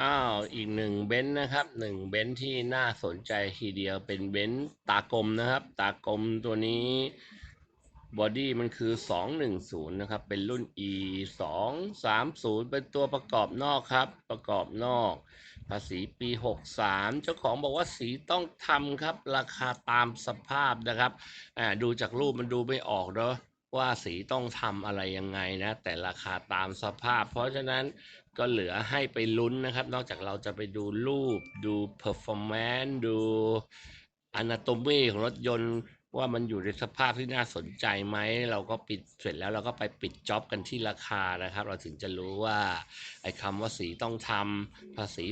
อ้าวอีกหนึ่งเบนซ์นะครับหนึ่งเบนซ์ที่น่าสนใจทีเดียวเป็นเบนซ์ตากลมนะครับ ตากลมตัวนี้บอดี้มันคือ 210 นะครับ เป็นรุ่น e 230เป็นตัวประกอบนอกครับ ประกอบนอก ภาษีปี 63 เจ้าของบอกว่าสีต้องทำครับ ราคาตามสภาพนะครับ อ่า ดูจากรูปมันดูไม่ออกเนาะ ว่าสีต้องทำอะไรยังไงนะ แต่ราคาตามสภาพ เพราะฉะนั้นก็เหลือให้ไปลุ้นนะครับ นอกจากเราจะไปดูรูป ดู performance ดู anatomy ของรถยนต์ ว่ามันอยู่ในสภาพที่น่าสนใจไหม เราก็ปิดเสร็จแล้วเราก็ไปปิดจ็อบกันที่ราคานะครับ เราถึงจะรู้ว่าไอ้คำว่าสีต้องทำภาษี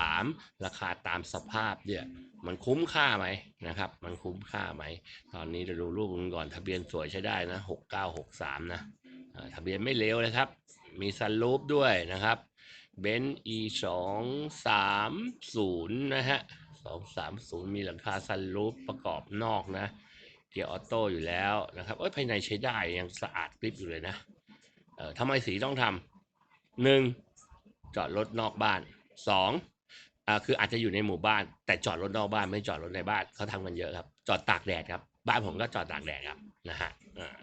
63 ราคาตามสภาพเนี่ยมันคุ้มค่าไหมนะครับ มันคุ้มค่าไหม ตอนนี้เราดูรูปกันก่อนทะเบียนสวยใช้ได้นะ6963 นะอ่าทะเบียนไม่เลวเลยครับ มีซันรูปด้วยนะครับเบนซ์ e 2 3 0นะฮะ 230มีหลังคาซันรูปประกอบนอกนะ เกียร์ออโต้อยู่แล้วนะครับเอ้ยภายในใช้ได้ยังสะอาดกริบอยู่เลยนะ เอ่อทำไมสีต้องทำหนึ่งจอดรถนอกบ้านสองอ่าคืออาจจะอยู่ในหมู่บ้าน แต่จอดรถนอกบ้านไม่จอดรถในบ้านเขาทำกันเยอะครับ จอดตากแดดครับ บ้านผมก็จอดตากแดดครับนะฮะอ่า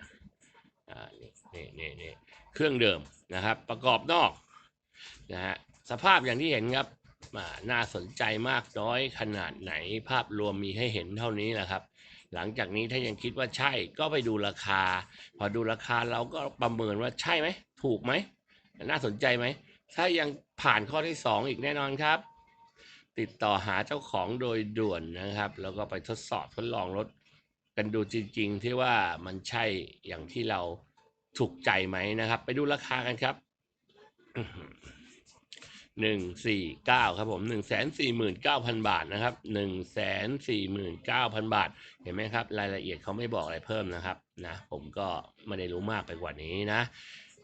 อ่านี่นี่นี่เครื่องเดิมนะครับ ประกอบนอกนะฮะสภาพอย่างที่เห็นครับ น่าสนใจมากน้อยขนาดไหนภาพรวมมีให้เห็นเท่านี้แหละครับ หลังจากนี้ถ้ายังคิดว่าใช่ก็ไปดูราคา พอดูราคาเราก็ประเมินว่าใช่ไหม ถูกไหม น่าสนใจไหม ถ้ายังผ่านข้อที่สองอีกแน่นอนครับ ติดต่อหาเจ้าของโดยด่วนนะครับ แล้วก็ไปทดสอบทดลองรถกันดูจริง ๆ ที่ว่ามันใช่อย่างที่เราถูกใจไหมนะครับ ไปดูราคากันครับ หนึ่งสี่เก้าครับผมหนึ่งแสนสี่หมื่นเก้าพันบาทนะครับหนึ่งแสนสี่หมื่นเก้าพันบาท เห็นไหมครับ รายละเอียดเขาไม่บอกอะไรเพิ่มนะครับนะผมก็ไม่ได้รู้มากไปกว่านี้นะ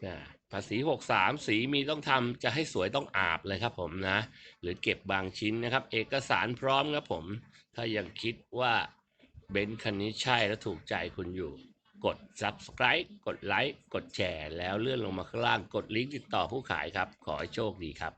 นะภาษี 63 สีมีต้องทำจะให้สวยต้องอาบเลยครับผมนะ หรือเก็บบางชิ้นนะครับ เอกสารพร้อมครับผม ถ้ายังคิดว่าเบนซ์คันนี้ใช่และถูกใจคุณอยู่กด subscribe กดไลค์ กดแชร์ แล้วเลื่อนลงมาข้างล่าง กดลิงก์ติดต่อผู้ขายครับ ขอให้โชคดีครับ